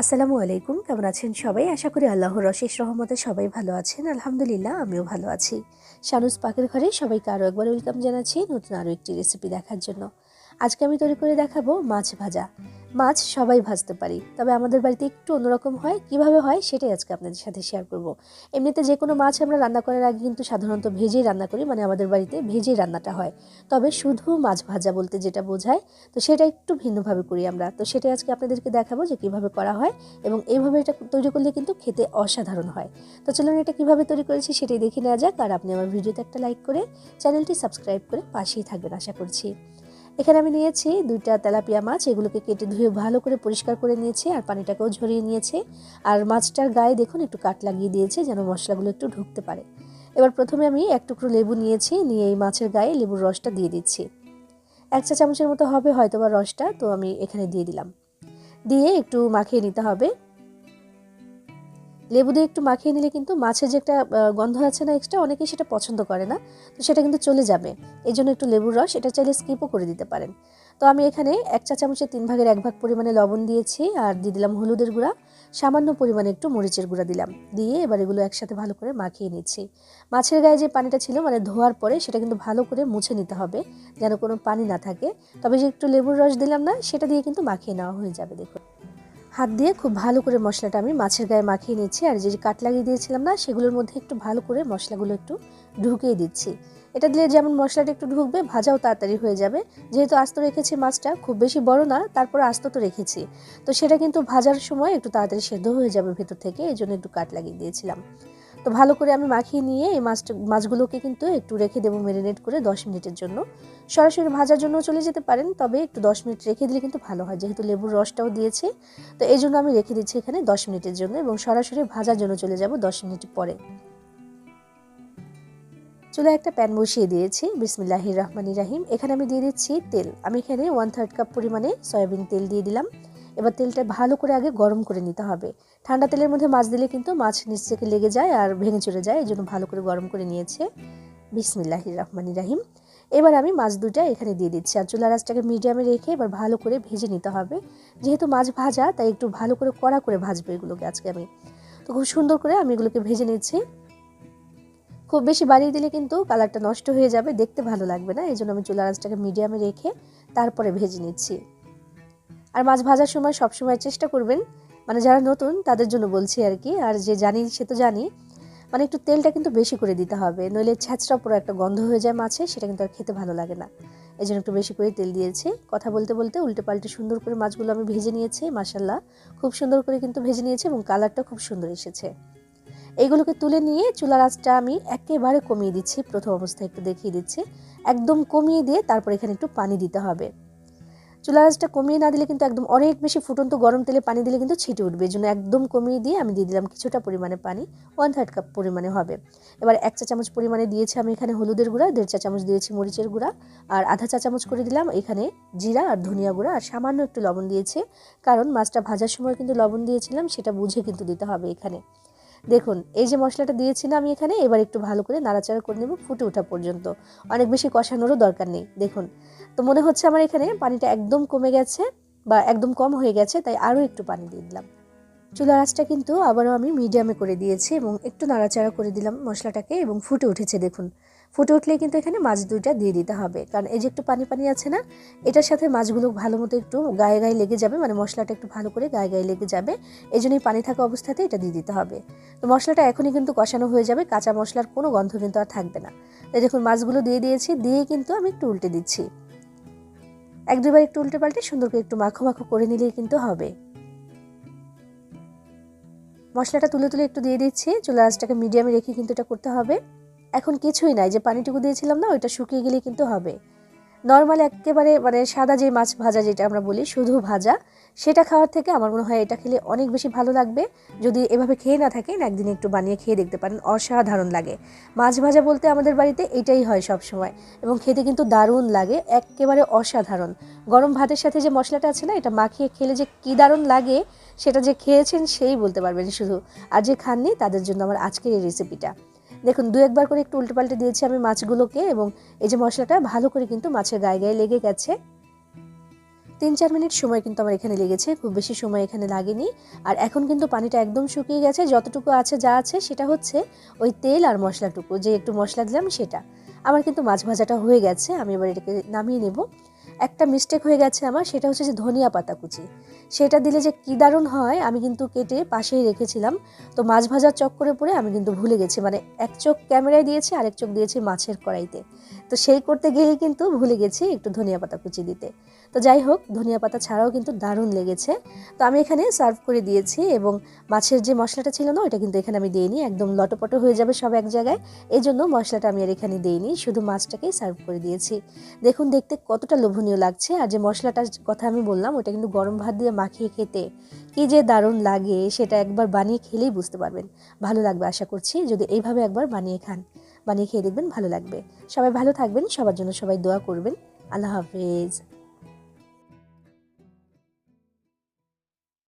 আসসালামু আলাইকুম, কেমন আছেন সবাই? আশা করি আল্লাহর অশেষ রহমতে সবাই ভালো আছেন। আলহামদুলিল্লাহ, আমিও ভালো আছি। শানুস পাকের ঘরে সবাইকে আরও একবার ওয়েলকাম জানাচ্ছি নতুন আরও একটি রেসিপি দেখার জন্য। আজকে আমি তৈরি করে দেখাবো মাছ ভাজা। মাছ সবাই ভাজতে পারি, তবে আমাদের বাড়িতে একটু অন্যরকম হয়। কীভাবে হয় সেটাই আজকে আপনাদের সাথে শেয়ার করব। এমনিতে যে কোনো মাছ আমরা রান্না করার আগে কিন্তু সাধারণত ভেজেই রান্না করি মানে আমাদের বাড়িতে ভেজেই রান্নাটা হয়। তবে শুধু মাছ ভাজা বলতে যেটা বোঝায়, তো সেটা একটু ভিন্নভাবে করি আমরা। তো সেটাই আজকে আপনাদেরকে দেখাবো যে কীভাবে করা হয় এবং এইভাবে এটা তৈরি করলে কিন্তু খেতে অসাধারণ হয়। তো চলুন এটা কীভাবে তৈরি করেছি সেটাই দেখে নেওয়া যাক। আর আপনি আমার ভিডিওতে একটা লাইক করে চ্যানেলটি সাবস্ক্রাইব করে পাশেই থাকবেন, আশা করছি। এখানে আমি নিয়েছি দুইটা তেলাপিয়া মাছ, এগুলোকে কেটে ধুয়ে ভালো করে পরিষ্কার করে নিয়েছি আর পানিটাকেও ঝরিয়ে নিয়েছি। আর মাছটার গায়ে দেখুন একটু কাট লাগিয়ে দিয়েছে যেন মশলাগুলো একটু ঢুকতে পারে। এবার প্রথমে আমি এক টুকরো লেবু নিয়েছি, নিয়ে এই মাছের গায়ে লেবুর রসটা দিয়ে দিচ্ছি। এক চা চামচের মতো হবে হয়তো বা রসটা, তো আমি এখানে দিয়ে দিলাম। দিয়ে একটু মাখিয়ে নিতে হবে। লেবু দিয়ে একটু মাখিয়ে নিলে কিন্তু মাছের যে একটা গন্ধ আছে না এক্সট্রা অনেকেই সেটা পছন্দ করে না। তো সেটা কিন্তু চলে যাবে। এই জন্য একটু লেবুর রস, এটা চাইলে স্কিপও করে দিতে পারেন। তো আমি এখানে এক চা চামচের তিন ভাগের এক ভাগ পরিমাণে লবণ দিয়েছি আর দিয়ে দিলাম হলুদের গুঁড়া। সামান্য পরিমাণে একটু মরিচের গুঁড়া দিলাম। দিয়ে এবার এগুলো একসাথে ভালো করে মাখিয়ে নিচ্ছি। মাছের গায়ে যে পানিটা ছিল মানে ধোয়ার পরে সেটা কিন্তু ভালো করে মুছে নিতে হবে, যেন কোনো পানি না থাকে। তবে যে একটু লেবুর রস দিলাম না, সেটা দিয়ে কিন্তু মাখিয়ে নেওয়া হয়ে যাবে, দেখুন। হাত দিয়ে খুব ভালো করে মশলাটা আমি মাছের গায়ে মাখিয়ে নিচ্ছি। আর যে কাট লাগিয়ে দিয়েছিলাম না, সেগুলোর মধ্যে একটু ভালো করে মশলাগুলো একটু ঢুকিয়ে দিচ্ছি। এটা দিলে যেমন মশলাটা একটু ঢুকবে, ভাজাও তাড়াতাড়ি হয়ে যাবে। যেহেতু আস্ত রেখেছি মাছটা, খুব বেশি বড় না, তারপর আস্ত তো রেখেছি। তো সেটা কিন্তু ভাজার সময় একটু তাড়াতাড়ি সেদ্ধ হয়ে যাবে ভেতর থেকে, এই জন্য একটু কাট লাগিয়ে দিয়েছিলাম। তো ভালো করে আমি মাখিয়ে নিয়ে এই মাছটা, মাছগুলোকে কিন্তু একটু রেখে দেবো ম্যারিনেট করে দশ মিনিটের জন্য। সরাসরি ভাজার জন্য চলে যেতে পারেন, তবে একটু দশ মিনিট রেখে দিলে কিন্তু ভালো হয়, যেহেতু লেবুর রসটাও দিয়েছে। তো এই জন্য আমি রেখে দিচ্ছি এখানে দশ মিনিটের জন্য এবং সরাসরি ভাজার জন্য চলে যাব দশ মিনিট পরে। চুলে একটা প্যান বসিয়ে দিয়েছি বিসমিল্লাহ রহমানি রাহিম। এখানে আমি দিয়ে দিচ্ছি তেল। আমি এখানে ওয়ান থার্ড কাপ পরিমাণে সয়াবিন তেল দিয়ে দিলাম। এবার তেলটা ভালো করে আগে গরম করে নিতে হবে। ঠান্ডা তেলের মধ্যে মাছ দিলে কিন্তু মাছ নিচ থেকে লেগে যায় আর ভেঙে চলে যায় এই জন্য ভালো করে গরম করে নিয়েছে। বিসমিল্লাহ রহমান রাহিম। এবার আমি মাছ দুটা এখানে দিয়ে দিচ্ছি। আর চুলা রাসটাকে মিডিয়ামে রেখে এবার ভালো করে ভেজে নিতে হবে। যেহেতু মাছ ভাজা, তাই একটু ভালো করে কড়া করে ভাজবো এগুলোকে আজকে আমি। তো খুব সুন্দর করে আমি এগুলোকে ভেজে নিচ্ছি। খুব বেশি বাড়িয়ে দিলে কিন্তু কালারটা নষ্ট হয়ে যাবে, দেখতে ভালো লাগবে না এই জন্য আমি চুলা রাসটাকে মিডিয়ামে রেখে তারপরে ভেজে নিচ্ছি। আর মাছ ভাজার সময় সবসময় চেষ্টা করবেন মানে যারা নতুন, তাদের জন্য বলছি আর কি। আর যে জানি, সে তো জানি মানে একটু তেলটা কিন্তু বেশি করে দিতে হবে, নইলে ছ্যাঁচড়া পুরো একটা গন্ধ হয়ে যায় মাছে, সেটা কিন্তু আর খেতে ভালো লাগে না। এই জন্য একটু বেশি করে তেল দিয়েছি। কথা বলতে বলতে উল্টে পাল্টে সুন্দর করে মাছগুলো আমি ভেজে নিয়েছি মাসাল্লাহ খুব সুন্দর করে কিন্তু ভেজে নিয়েছি এবং কালারটা খুব সুন্দর এসেছে। এইগুলোকে তুলে নিয়ে চুলার আঁচটা আমি একেবারে কমিয়ে দিচ্ছি, প্রথম অবস্থায় একটু দেখিয়ে দিচ্ছি। একদম কমিয়ে দিয়ে তারপর এখানে একটু পানি দিতে হবে। চুলা আঁচটা কমিয়ে না দিলে কিন্তু একদম অনেক বেশি ফুটন্ত গরম তেলে পানি দিলে কিন্তু ছিটে উঠবে। এই জন্য একদম কমিয়ে দিয়ে আমি দিয়ে দিলাম কিছুটা পরিমাণে পানি ওয়ান থার্ড কাপ পরিমাণে হবে। এবার এক চা চামচ পরিমাণে দিয়েছি আমি এখানে হলুদের গুঁড়া, দেড় চা চামচ দিয়েছি মরিচের গুঁড়া, আর আধা চা চামচ করে দিলাম এখানে জিরা আর ধনিয়া গুঁড়া, আর সামান্য একটু লবণ দিয়েছে। কারণ মাছটা ভাজার সময় কিন্তু লবণ দিয়েছিলাম, সেটা বুঝে কিন্তু দিতে হবে এখানে। দেখুন, এই যে মশলাটা দিয়েছি না আমি এখানে, এবার একটু ভালো করে নাড়াচাড়া করে নেব ফুটে ওঠা পর্যন্ত। অনেক বেশি কষানোরও দরকার নেই, দেখুন। তো মনে হচ্ছে আমার এখানে পানিটা একদম কমে গেছে বা একদম কম হয়ে গেছে, তাই আরও একটু পানি দিয়ে দিলাম। চুলা আঁচটা কিন্তু আবারও আমি মিডিয়ামে করে দিয়েছি এবং একটু নাড়াচাড়া করে দিলাম মশলাটাকে এবং ফুটে উঠেছে, দেখুন। ফুটে উঠলেই কিন্তু এখানে মাছ দুইটা দিয়ে দিতে হবে। কারণ এই যে একটু পানি পানি আছে না, এটার সাথে মাছগুলো ভালো মতো একটু গায়ে গায়ে লেগে যাবে মানে মশলাটা একটু ভালো করে গায়ে গায়ে লেগে যাবে এই জন্যই পানি থাকা অবস্থাতে এটা দিয়ে দিতে হবে। তো মশলাটা এখনই কিন্তু কষানো হয়ে যাবে, কাঁচা মশলার কোনো গন্ধ কিন্তু আর থাকবে না। তাই দেখুন, মাছগুলো দিয়ে দিয়েছি, দিয়ে কিন্তু আমি একটু উল্টে দিচ্ছি। এক দুবার একটু উল্টে পাল্টে সুন্দর করে একটু মাখো মাখো করে নিলেই কিন্তু হবে। মশলাটা তুলে তুলে একটু দিয়ে দিচ্ছি, চুলা আঁচটাকে মিডিয়ামে রেখে কিন্তু এটা করতে হবে। এখন কিছুই নাই, যে পানিটুকু দিয়েছিলাম না, ওইটা শুকিয়ে গেলে কিন্তু হবে। নর্মাল একেবারে মানে সাদা যে মাছ ভাজা যেটা আমরা বলি, শুধু ভাজা, সেটা খাওয়ার থেকে আমার মনে হয় এটা খেলে অনেক বেশি ভালো লাগবে। যদি এভাবে খেয়ে না থাকেন, একদিন একটু বানিয়ে খেয়ে দেখতে পারেন, অসাধারণ লাগে। মাছ ভাজা বলতে আমাদের বাড়িতে এটাই হয় সব সময় এবং খেতে কিন্তু দারুণ লাগে, একেবারে অসাধারণ। গরম ভাতের সাথে যে মশলাটা আছে না, এটা মাখিয়ে খেলে যে কী দারুণ লাগে, সেটা যে খেয়েছেন সেই বলতে পারবেন শুধু। আর যে খাননি, তাদের জন্য আমার আজকের এই রেসিপিটা দেখুন, দু একবার করে একটু উল্টে পাল্টে দিয়েছি আমি মাছগুলোকে এবং এই যে মশলাটা ভালো করে কিন্তু মাছের গায়ে গায়ে লেগে গেছে। তিন চার মিনিট সময় কিন্তু আমার এখানে লেগেছে, খুব বেশি সময় এখানে লাগেনি। আর এখন কিন্তু পানিটা একদম শুকিয়ে গেছে, যতটুকু আছে যা আছে সেটা হচ্ছে ওই তেল আর মশলাটুকু, যে একটু মশলা দিলাম সেটা। আমার কিন্তু মাছ ভাজাটা হয়ে গেছে, আমি এবার এটাকে নামিয়ে নেব। একটা মিস্টেক হয়ে গেছে আমার, সেটা হচ্ছে যে ধনিয়া পাতা কুচি। সেটা দিলে যে কী দারুণ হয়, আমি কিন্তু কেটে পাশেই রেখেছিলাম। তো মাছ ভাজার চক্করে পড়ে আমি কিন্তু ভুলে গেছি। মানে এক চোখ ক্যামেরায় দিয়েছি, আরেক চোখ দিয়েছি মাছের কড়াইতে। তো সেই করতে গিয়েই কিন্তু ভুলে গেছি একটু ধনিয়া পাতা কুচি দিতে। তো যাই হোক, ধনিয়া পাতা ছাড়াও কিন্তু দারুণ লেগেছে। তো আমি এখানে সার্ভ করে দিয়েছি এবং মাছের যে মশলাটা ছিল না ওটা কিন্তু এখানে আমি দিইনি। একদম লটোপটো হয়ে যাবে সব এক জায়গায়। এই জন্য মশলাটা আমি আর এখানে দিইনি, শুধু মাছটাকেই সার্ভ করে দিয়েছি। দেখুন, দেখতে কতটা লোভনীয় লাগছে। আর যে মশলাটার কথা আমি বললাম ওটা কিন্তু গরম ভাত দিয়ে মাখিয়ে খেতে। কি যে দারুণ লাগে, সেটা একবার বানিয়ে খেলেই বুঝতে পারবেন। ভালো লাগবে আশা করছি, যদি এইভাবে একবার বানিয়ে খান। বানিয়ে খেয়ে দেখবেন ভালো লাগবে। সবাই ভালো থাকবেন, সবার জন্য সবাই দোয়া করবেন। আল্লাহ হাফেজ।